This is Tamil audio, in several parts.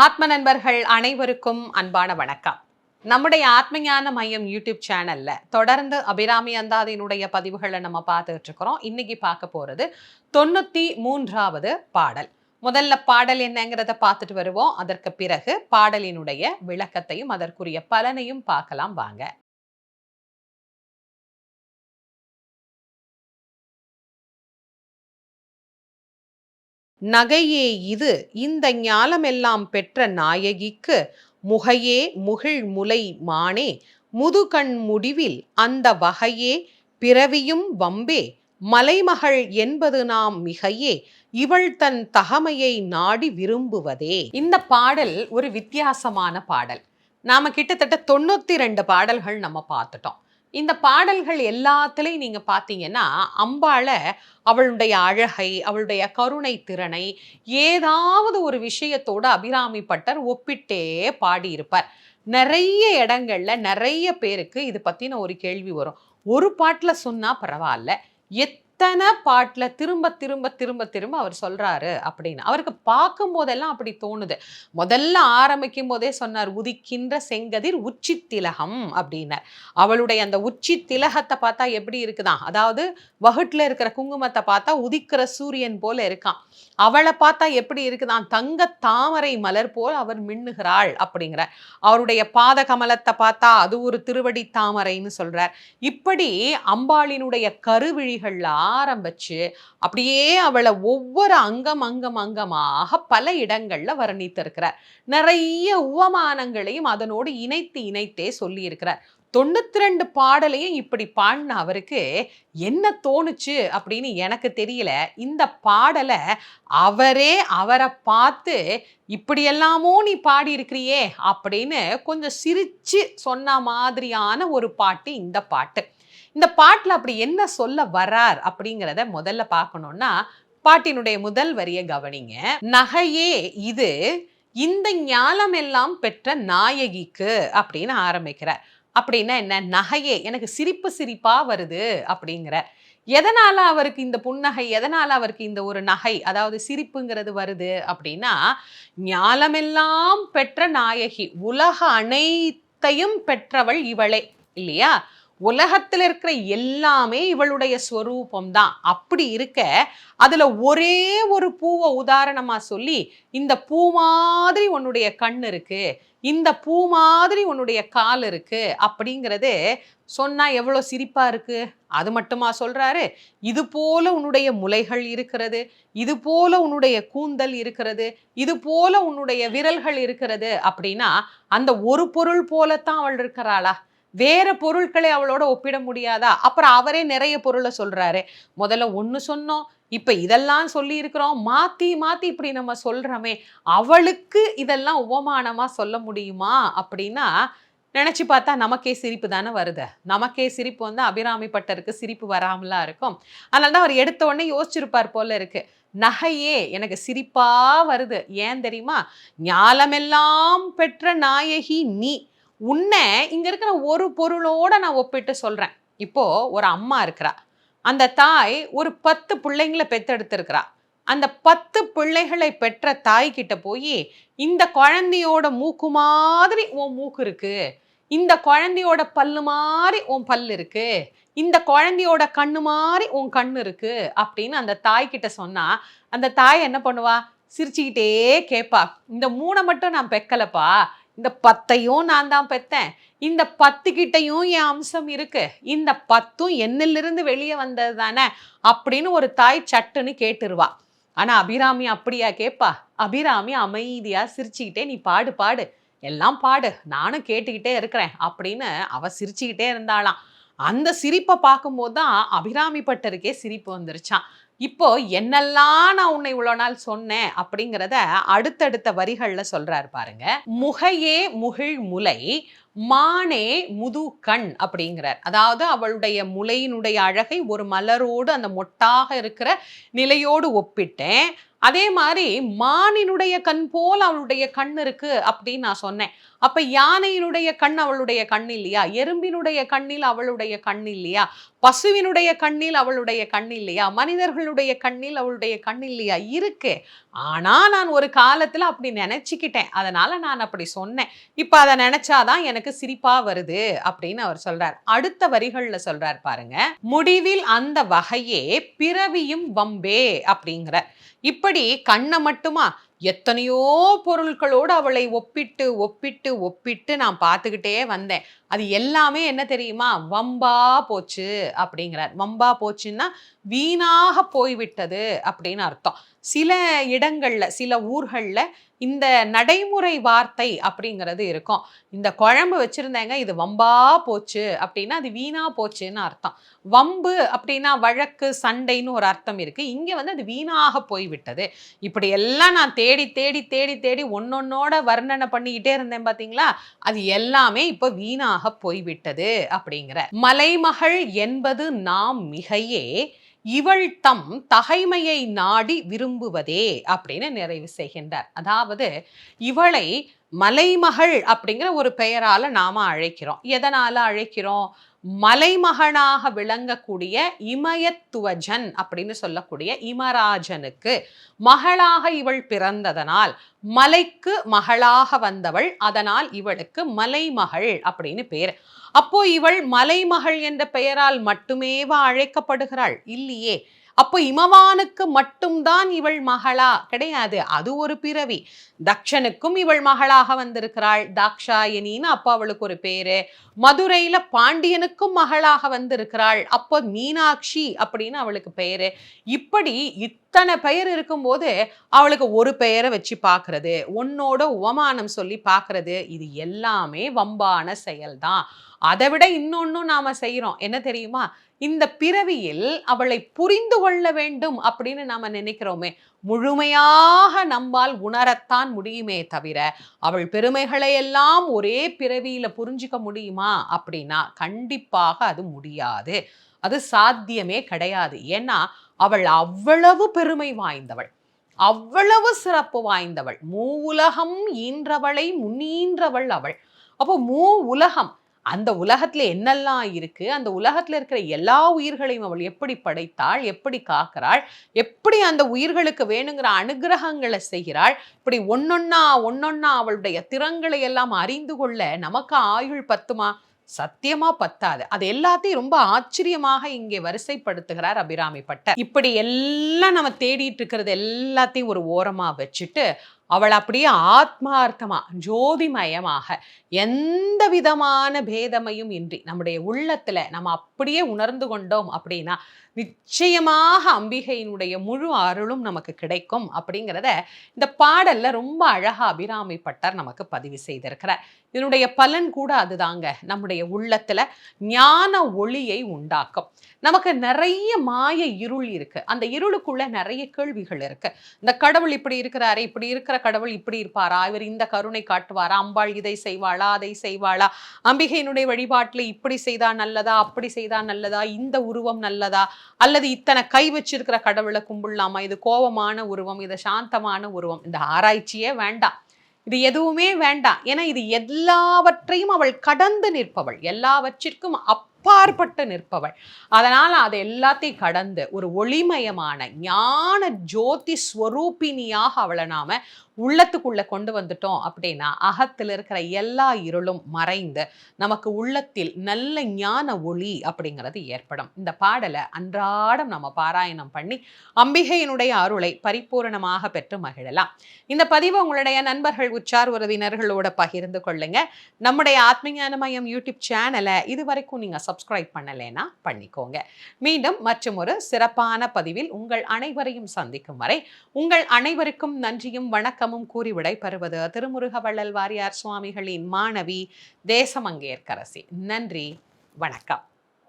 ஆத்ம நண்பர்கள் அனைவருக்கும் அன்பான வணக்கம். நம்முடைய ஆத்மஞான மையம் யூடியூப் சேனல்ல தொடர்ந்து அபிராமி அந்தாதியினுடைய பதிவுகளை நம்ம பார்த்துட்டு இருக்கிறோம். இன்னைக்கு பார்க்க போறது தொண்ணூத்தி மூன்றாவது பாடல். முதல்ல பாடல் என்னங்கிறத பார்த்துட்டு வருவோம். அதற்கு பிறகு பாடலினுடைய விளக்கத்தையும் அதற்குரிய பலனையும் பார்க்கலாம் வாங்க. நகையே இது இந்த ஞாலமெல்லாம் பெற்ற நாயகிக்கு முகையே முகிழ் முலை மானே முதுகண் முடிவில் அந்த வகையே பிறவியும் வம்பே மலைமகள் என்பது நாம் மிகையே இவள் தன் தகமையை நாடி விரும்புவதே. இந்த பாடல் ஒரு வித்தியாசமான பாடல். நாம கிட்டத்தட்ட தொண்ணூத்தி ரெண்டு பாடல்கள் நம்ம பார்த்துட்டோம். இந்த பாடல்கள் எல்லாத்துலேயும் நீங்கள் பார்த்தீங்கன்னா அம்பாளை அவளுடைய அழகை அவளுடைய கருணை திறனை ஏதாவது ஒரு விஷயத்தோட அபிராமி பட்டர் ஒப்பிட்டே பாடியிருப்பார். நிறைய இடங்களில் நிறைய பேருக்கு இது பற்றின ஒரு கேள்வி வரும். ஒரு பாட்டில் சொன்னால் பரவாயில்ல. எத் எத்தனை பாட்டில் திரும்ப திரும்ப திரும்ப திரும்ப அவர் சொல்றாரு அப்படின்னு. அவருக்கு பார்க்கும் போதெல்லாம் அப்படி தோணுது. முதல்ல ஆரம்பிக்கும் போதே சொன்னார் உதிக்கின்ற செங்கதிர் உச்சி திலகம் அப்படின்னார். அவளுடைய அந்த உச்சி திலகத்தை பார்த்தா எப்படி இருக்குதான்? அதாவது வகுட்டில் இருக்கிற குங்குமத்தை பார்த்தா உதிக்கிற சூரியன் போல இருக்கான். அவளை பார்த்தா எப்படி இருக்குதான்? தங்க தாமரை மலர் போல் அவர் மின்னுகிறாள் அப்படிங்கிற அவருடைய பாத கமலத்தை பார்த்தா அது ஒரு திருவடி தாமரைன்னு சொல்றார். இப்படி அம்பாளினுடைய கருவிழிகள்லாம் ஆரம்பிச்சு அப்படியே அவளை ஒவ்வொரு அங்கம் அங்கம் அங்கமாக பல இடங்கள்ல வர்ணித்திருக்கிறார். நிறைய உவமானங்களையும் அதனோடு இணைத்து இணைத்தே சொல்லியிருக்கிறார். தொண்ணூத்தி ரெண்டு பாடலையும் இப்படி பாடின அவருக்கு என்ன தோணுச்சு அப்படின்னு எனக்கு தெரியல. இந்த பாடலை அவரே அவரை பார்த்து இப்படியெல்லாமோ நீ பாடியிருக்கிறியே அப்படின்னு கொஞ்சம் சிரிச்சு சொன்ன மாதிரியான ஒரு பாட்டு இந்த பாட்டு. இந்த பாட்டில் அப்படி என்ன சொல்ல வரார் அப்படிங்கிறத முதல்ல பார்க்கணும்னா பாட்டினுடைய முதல் வரிய கவனிங்க. நகையே இது இந்த ஞானம் எல்லாம் பெற்ற நாயகிக்கு அப்படின்னு ஆரம்பிக்கிறார். அப்படின்னா என்ன? நகையே எனக்கு சிரிப்பு சிரிப்பா வருது அப்படிங்கிற. எதனால அவருக்கு இந்த புன்னகை எதனால அவருக்கு இந்த ஒரு நகை அதாவது சிரிப்புங்கிறது வருது அப்படின்னா ஞானமெல்லாம் பெற்ற நாயகி உலக அனைத்தையும் பெற்றவள் இவளே இல்லையா? உலகத்தில் இருக்கிற எல்லாமே இவளுடைய ஸ்வரூபம் தான் அப்படி இருக்க அதில் ஒரே ஒரு பூவை உதாரணமாக சொல்லி இந்த பூ மாதிரி உன்னுடைய கண் இருக்கு இந்த பூ மாதிரி உன்னுடைய கால் இருக்கு அப்படிங்கிறது சொன்னால் எவ்வளோ சிரிப்பாக இருக்கு? அது மட்டுமா சொல்கிறாரு இது போல உன்னுடைய முலைகள் இருக்கிறது இது போல உன்னுடைய கூந்தல் இருக்கிறது இது போல உன்னுடைய விரல்கள் இருக்கிறது அப்படின்னா அந்த ஒரு பொருள் போலத்தான் அவள் இருக்கிறாளா? வேற பொருட்களை அவளோட ஒப்பிட முடியாதா? அப்புறம் அவரே நிறைய பொருளை சொல்றாரு. முதல்ல ஒன்று சொன்னோம். இப்ப இதெல்லாம் சொல்லி இருக்கிறோம் மாத்தி மாத்தி இப்படி நம்ம சொல்றோமே. அவளுக்கு இதெல்லாம் உபமானமா சொல்ல முடியுமா? அப்படின்னா நினைச்சு பார்த்தா நமக்கே சிரிப்பு தானே வருது. நமக்கே சிரிப்பு வந்து அபிராமி பட்டருக்கு சிரிப்பு வராமலாம் இருக்கும். அதனால தான் அவர் எடுத்த உடனே யோசிச்சிருப்பார் போல இருக்கு. நகையே எனக்கு சிரிப்பா வருது. ஏன் தெரியுமா? ஞாலமெல்லாம் பெற்ற நாயகி நீ. உன்னை இங்கே இருக்கிற ஒரு பொருளோட நான் ஒப்பிட்டு சொல்கிறேன் இப்போது ஒரு அம்மா இருக்கிறா. அந்த தாய் ஒரு பத்து பிள்ளைங்களை பெத்தெடுத்திருக்கிறா அந்த பத்து பிள்ளைகளை பெற்ற தாய்கிட்ட போய் இந்த குழந்தையோட மூக்கு மாதிரி உன் மூக்கு இருக்குது இந்த குழந்தையோட பல்லு மாதிரி உன் பல் இருக்கு. இந்த குழந்தையோட கண்ணு மாதிரி உன் கண்ணு இருக்கு அப்படின்னு அந்த தாய் கிட்ட சொன்னா அந்த தாய் என்ன பண்ணுவா? சிரிச்சுக்கிட்டே கேட்பா இந்த மூணை மட்டும் நான் பெக்கலப்பா. இந்த பத்தையும் நான் தான் பெத்தேன். இந்த பத்து கிட்டையும் என் அம்சம் இருக்கு. இந்த பத்தும் என்னிலிருந்து வெளியே வந்தது தானே அப்படின்னு ஒரு தாய் சட்டுன்னு கேட்டுருவா. ஆனா அபிராமி அப்படியா கேட்பா அபிராமி அமைதியா சிரிச்சுக்கிட்டே நீ பாடு பாடு. எல்லாம் பாடு. நானும் கேட்டுக்கிட்டே இருக்கிறேன். அப்படின்னு அவ சிரிச்சுக்கிட்டே இருந்தாளாம். அந்த சிரிப்பை பார்க்கும்போது தான் அபிராமி பட்டருக்கே சிரிப்பு வந்துருச்சான் இப்போ என்னெல்லாம் நான் உன்னை இவ்வளோ நாள் சொன்னேன் அப்படிங்கிறத அடுத்தடுத்த வரிகளில் சொல்றாரு பாருங்க. முகையே முகிழ் முலை மானே முது கண் அப்படிங்கிறார். அதாவது அவளுடைய முலையினுடைய அழகை ஒரு மலரோடு அந்த மொட்டாக இருக்கிற நிலையோடு ஒப்பிட்டேன். அதே மாதிரி மானினுடைய கண் போல் அவளுடைய கண் இருக்கு அப்படின்னு நான் சொன்னேன். அப்ப யானையினுடைய கண் அவளுடைய கண் இல்லையா எறும்பினுடைய கண்ணில் அவளுடைய கண் இல்லையா பசுவினுடைய கண்ணில் அவளுடைய கண் இல்லையா மனிதர்களுடைய கண்ணில் அவளுடைய கண் இல்லையா இருக்கு. ஆனா நான் ஒரு காலத்துல அப்படி நினைச்சுக்கிட்டேன். அதனால நான் அப்படி சொன்னேன். இப்ப அதை நினைச்சாதான் எனக்கு சிரிப்பா வருது அப்படின்னு அவர் சொல்றார். அடுத்த வரிகள்ல சொல்றார் பாருங்க. முடிவில் அந்த வகையே பிறவியும் வம்பே அப்படிங்கிற இப்படி கண்ணை மட்டுமா? எத்தனையோ பொருட்களோடு அவளை ஒப்பிட்டு ஒப்பிட்டு ஒப்பிட்டு நான் பார்த்துக்கிட்டே வந்தேன். அது எல்லாமே என்ன தெரியுமா? வம்பா போச்சு அப்படிங்கிறார். வம்பா போச்சுன்னா வீணாக போய்விட்டது அப்படின்னு அர்த்தம். சில இடங்கள்ல சில ஊர்களில் இந்த நடைமுறை வார்த்தை அப்படிங்கிறது இருக்கும். இந்த குழம்பு வச்சிருந்தேங்க இது வம்பா போச்சு அப்படின்னா அது வீணா போச்சுன்னு அர்த்தம். வம்பு அப்படின்னா வழக்கு சண்டைன்னு ஒரு அர்த்தம் இருக்கு. இங்கே வந்து அது வீணாக போய்விட்டது. இப்படி எல்லாம் நான் தேடி தேடி தேடி தேடி ஒன்னொன்னோட வர்ணனை பண்ணிக்கிட்டே இருந்தேன் பார்த்தீங்களா அது எல்லாமே இப்போ வீணாக போய்விட்டது அப்படிங்கிற. மலைமகள் என்பது நாம் மிகையே இவள் தம் தகைமையை நாடி விரும்புவதே அப்படின்னு நிறைவு செய்கின்றார். அதாவது இவளை மலைமகள் அப்படிங்கிற ஒரு பெயரால நாம அழைக்கிறோம். எதனால அழைக்கிறோம்? மலைமகனாக விளங்கக்கூடிய இமயத்துவஜன் அப்படின்னு சொல்லக்கூடிய இமராஜனுக்கு மகளாக இவள் பிறந்ததனால் மலைக்கு மகளாக வந்தவள் அதனால் இவளுக்கு மலைமகள் அப்படின்னு பேர். அப்போ இவள் மலைமகள் என்ற பெயரால் மட்டுமேவா அழைக்கப்படுகிறாள்? இல்லையே. அப்போ இமவானுக்கு மட்டும்தான் இவள் மகளா? கிடையாது. அது ஒரு பிறவி. தக்ஷனுக்கும் இவள் மகளாக வந்திருக்கிறாள். தாக்ஷாயனின்னு அப்போ அவளுக்கு ஒரு பேரு. மதுரையில பாண்டியனுக்கும் மகளாக வந்திருக்கிறாள். அப்போ மீனாட்சி அப்படின்னு அவளுக்கு பெயரு இப்படி இத்தனை பெயர் இருக்கும்போது அவளுக்கு ஒரு பெயரை வச்சு பார்க்கறது உன்னோட உவமானம் சொல்லி பார்க்கறது இது எல்லாமே வம்பான செயல்தான். அதை விட இன்னொன்னும் நாம செய்யறோம் என்ன தெரியுமா? இந்த பிறவியில் அவளை புரிந்து கொள்ள வேண்டும் அப்படின்னு நாம நினைக்கிறோமே. முழுமையாக நம்மால் உணரத்தான் முடியுமே தவிர அவள் பெருமைகளை எல்லாம் ஒரே பிறவியில புரிஞ்சுக்க முடியுமா அப்படின்னா கண்டிப்பாக அது முடியாது. அது சாத்தியமே கிடையாது. ஏன்னா அவள் அவ்வளவு பெருமை வாய்ந்தவள். அவ்வளவு சிறப்பு வாய்ந்தவள். மூ உலகம் ஈன்றவளை முன்னீன்றவள் அவள். அப்போ மூ உலகம் அந்த உலகத்துல என்னெல்லாம் இருக்கு? அந்த உலகத்துல இருக்கிற எல்லா உயிர்களையும் அவள் எப்படி படைத்தாள்? எப்படி காக்கிறாள்? எப்படி அந்த உயிர்களுக்கு வேணுங்கிற அனுகிரகங்களை செய்கிறாள்? இப்படி ஒன்னொன்னா ஒன்னொன்னா அவளுடைய திறங்களை எல்லாம் அறிந்து கொள்ள நமக்கு ஆயுள் பத்துமா? சத்தியமா பத்தாது. அது எல்லாத்தையும் ரொம்ப ஆச்சரியமாக இங்கே வரிசைப்படுத்துகிறார் அபிராமி பட்ட இப்படி எல்லாம் நம்ம தேடிட்டு இருக்கிறது எல்லாத்தையும் ஒரு ஓரமா வச்சுட்டு அவள் அப்படியே ஆத்மார்த்தமாக ஜோதிமயமாக எந்த விதமான பேதமையும் இன்றி நம்முடைய உள்ளத்தில் நம்ம அப்படியே உணர்ந்து கொண்டோம் அப்படின்னா நிச்சயமாக அம்பிகையினுடைய முழு அருளும் நமக்கு கிடைக்கும் அப்படிங்கிறத இந்த பாடலில் ரொம்ப அழகாக அபிராமி பட்டர் நமக்கு பதிவு செய்திருக்கிறார். இதனுடைய பலன் கூட அதுதாங்க. நம்முடைய உள்ளத்தில் ஞான ஒளியை உண்டாக்கும். நமக்கு நிறைய மாய இருள் இருக்குது அந்த இருளுக்குள்ளே நிறைய கேள்விகள் இருக்குது இந்த கடவுள் இப்படி இருக்கிறாரு இப்படி இருக்கிற கடவுள் இப்படி இருப்பாரா? இவர் இந்த கருணை காட்டுவாரா? அம்பாள் இதை செய்வாளா? அதை செய்வாளா? அம்பிகையினுடைய வழிபாட்டில் இப்படி செய்தா நல்லதா? அப்படி செய்தா நல்லதா? இந்த உருவம் நல்லதா? அல்லது இத்தனை கை வச்சிருக்கிற கடவுளை கும்பிடலாமா? இது கோபமான உருவம் இது சாந்தமான உருவம். இந்த ஆராய்ச்சியே வேண்டாம். இது எதுவுமே வேண்டாம். ஏன்னா இது எல்லாவற்றையும் அவள் கடந்து நிற்பவள். எல்லாவற்றிற்கும் அப்பாற்பட்டு நிற்பவள். அதனால் அதை எல்லாத்தையும் கடந்து ஒரு ஒளிமயமான ஞான ஜோதி ஸ்வரூபினியாக அவளை நாம உள்ளத்துக்குள்ள கொண்டு வந்துட்டோம் அப்படின்னா அகத்தில் இருக்கிற எல்லா இருளும் மறைந்து நமக்கு உள்ளத்தில் நல்ல ஞான ஒளி அப்படிங்கிறது ஏற்படும். இந்த பாடலை அன்றாடம் நம்ம பாராயணம் பண்ணி அம்பிகையினுடைய அருளை பரிபூரணமாக பெற்று மகிழலாம். இந்த பதிவு உங்களுடைய நண்பர்கள் உச்சார் உறவினர்களோட பகிர்ந்து கொள்ளுங்க. நம்முடைய ஆத்மஞானமயம் யூடியூப் சேனலை இது வரைக்கும் நீங்கள் சப்ஸ்கிரைப் பண்ணலைன்னா பண்ணிக்கோங்க. மீண்டும் மற்றும் ஒரு சிறப்பான பதிவில் உங்கள் அனைவரையும் சந்திக்கும் வரை உங்கள் அனைவருக்கும் நன்றியும் வணக்கம் வணக்கமும் கூறி விடைபெறுவது திருமுருக வள்ளல் வாரியார் சுவாமிகளின் மாணவி தேசமங்கேற்கரசி. நன்றி வணக்கம்.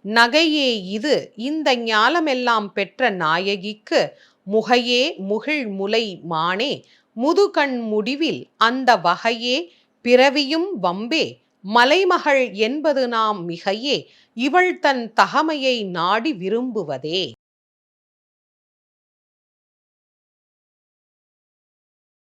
நகையே இது இந்த ஞாலமெல்லாம் பெற்ற நாயகிக்கு முகையே முகிழ் முலை மானே முதுகண் முடிவில் அந்த வகையே பிறவியும் வம்பே மலைமகள் என்பது நாம் மிகையே இவள் தன் தகமையை நாடி விரும்புவதே.